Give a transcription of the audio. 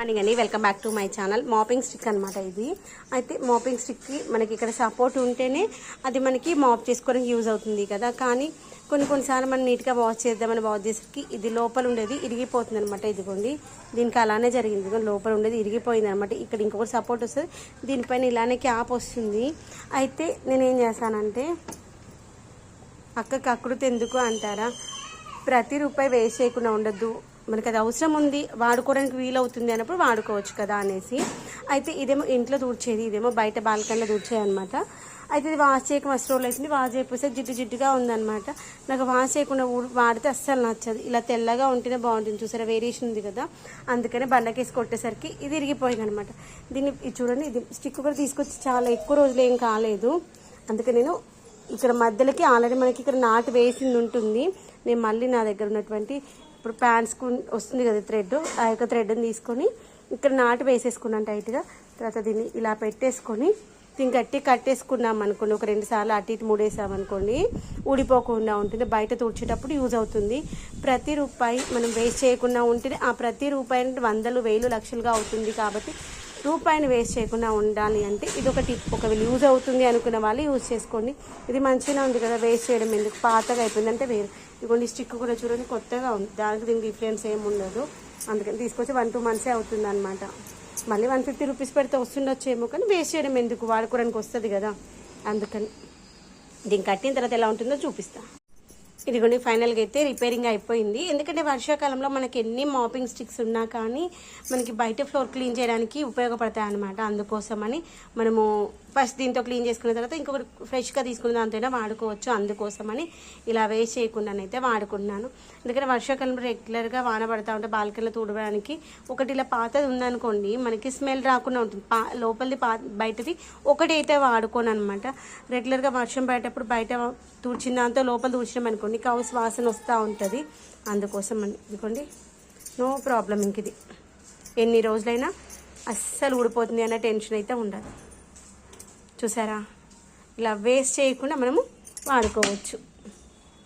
Morning కానీ welcome back to my channel. Mopping stick అనమాట ఇది. అయితే మాపింగ్ స్టిక్కి మనకి ఇక్కడ సపోర్ట్ ఉంటేనే అది మనకి మాప్ చేసుకోవడానికి యూజ్ అవుతుంది కదా. కానీ కొన్ని కొన్నిసార్లు మనం నీట్గా వాష్ చేద్దామని వాష్ చేసరికి ఇది లోపల ఉండేది ఇరిగిపోతుంది అనమాట ఇదిగోండి. దీనికి అలానే జరిగింది. ఇదిగో లోపల ఉండేది ఇరిగిపోయింది అనమాట ఇక్కడ ఇంకొకటి సపోర్ట్ వస్తుంది. దీనిపైన ఇలానే క్యాప్ వస్తుంది. అయితే నేనేం చేశానంటే అక్కకి అకృతి ఎందుకు అంటారా? ప్రతి రూపాయి వేస్ట్ చేయకుండా ఉండద్దు. మనకి అది అవసరం ఉంది వాడుకోవడానికి వీలవుతుంది అన్నప్పుడు వాడుకోవచ్చు కదా అనేసి. అయితే ఇదేమో ఇంట్లో దూర్చేది ఇదేమో బయట బాల్కనీలో దూర్చేది అనమాట అయితే ఇది వాష్ చేయక మస్తు రోజులు అవుతుంది. వాష్ చేయకపోతే జిడ్డు జిడ్డుగా ఉందన్నమాట. నాకు వాష్ చేయకుండా ఊ- వాడితే అస్సలు నచ్చదు. ఇలా తెల్లగా ఉంటేనే బాగుంటుంది. చూసారా వేరియేషన్ ఉంది కదా. అందుకనే బండకేసి కొట్టేసరికి ఇది ఇరిగిపోయింది అనమాట దీన్ని ఇది చూడండి ఇది స్టిక్ కూడా తీసుకొచ్చి చాలా ఎక్కువ రోజులు ఏం కాలేదు. అందుకే నేను ఇక్కడ మధ్యలోకి ఆల్రెడీ మనకి ఇక్కడ నాటు వేసింది ఉంటుంది. నేను మళ్ళీ నా దగ్గర ఉన్నటువంటి ఇప్పుడు ప్యాంట్స్కు వస్తుంది కదా థ్రెడ్ ఆ యొక్క థ్రెడ్ని తీసుకొని ఇక్కడ నాటు వేసేసుకున్నాను టైట్గా తర్వాత దీన్ని ఇలా పెట్టేసుకొని దీన్ని గట్టి కట్టేసుకున్నాం అనుకోండి. ఒక రెండు సార్లు అటు ఇటు మూడేసామనుకోండి ఊడిపోకుండా ఉంటుంది. బయట తుడిచేటప్పుడు యూజ్ అవుతుంది. ప్రతి రూపాయి మనం వేస్ట్ చేయకుండా ఉంటేనే ఆ ప్రతి రూపాయి అంటే వందలు వేలు లక్షలుగా అవుతుంది కాబట్టి రూపాయిని వేస్ట్ చేయకుండా ఉండాలి అంటే ఇది ఒక టిప్ ఒకవేళ యూజ్ అవుతుంది అనుకున్న వాళ్ళు యూజ్ చేసుకోండి. ఇది మంచిగా ఉంది కదా వేస్ట్ చేయడం ఎందుకు? పాతగా అయిపోయింది అంటే వేరు. ఇదిగోండి స్టిక్ కూడా చూడండి కొత్తగా ఉంది. దానికి దీనికి డిఫరెన్స్ ఏమి ఉండదు. అందుకని తీసుకొచ్చి వన్ టూ మంత్సే అవుతుంది అనమాట మళ్ళీ వన్ ఫిఫ్టీ రూపీస్ పెడితే వస్తుండొచ్చేమో కానీ వేస్ట్ చేయడం ఎందుకు? వాడుకోవడానికి వస్తుంది కదా. అందుకని. దీన్ని కట్టిన తర్వాత ఎలా ఉంటుందో చూపిస్తాను ఇదిగోండి ఫైనల్గా అయితే రిపేరింగ్ అయిపోయింది. ఎందుకంటే వర్షాకాలంలో మనకి ఎన్ని మాపింగ్ స్టిక్స్ ఉన్నా కానీ మనకి బయట ఫ్లోర్ క్లీన్ చేయడానికి ఉపయోగపడతాయి అనమాట అందుకోసమని మనము ఫస్ట్ దీంతో క్లీన్ చేసుకున్న తర్వాత ఇంకొకటి ఫ్రెష్గా తీసుకున్న దాంతోనే వాడుకోవచ్చు. అందుకోసమని ఇలా వేస్ట్ చేయకుండానైతే వాడుకున్నాను ఎందుకంటే వర్షాకాలంలో రెగ్యులర్గా వాన పడతా ఉంటే బాల్కనీలో తుడవడానికి ఒకటి ఇలా పాతది ఉందనుకోండి మనకి స్మెల్ రాకుండా ఉంటుంది. పా లోపలిది పా బయటది ఒకటి అయితే వాడుకోను అనమాట రెగ్యులర్గా వర్షం పడేటప్పుడు బయట తుడిచిన దాంతో లోపల తుడిచినాం అనుకోండి కౌస్ వాసన వస్తూ ఉంటుంది. అందుకోసం అని ఇదిగోండి. నో ప్రాబ్లం ఇంక ఇది. ఎన్ని రోజులైనా అస్సలు ఊడిపోతుంది అన్న టెన్షన్ అయితే ఉండదు. చూసారా? ఇలా వేస్ట్ చేయకుండా మనము వాడుకోవచ్చు.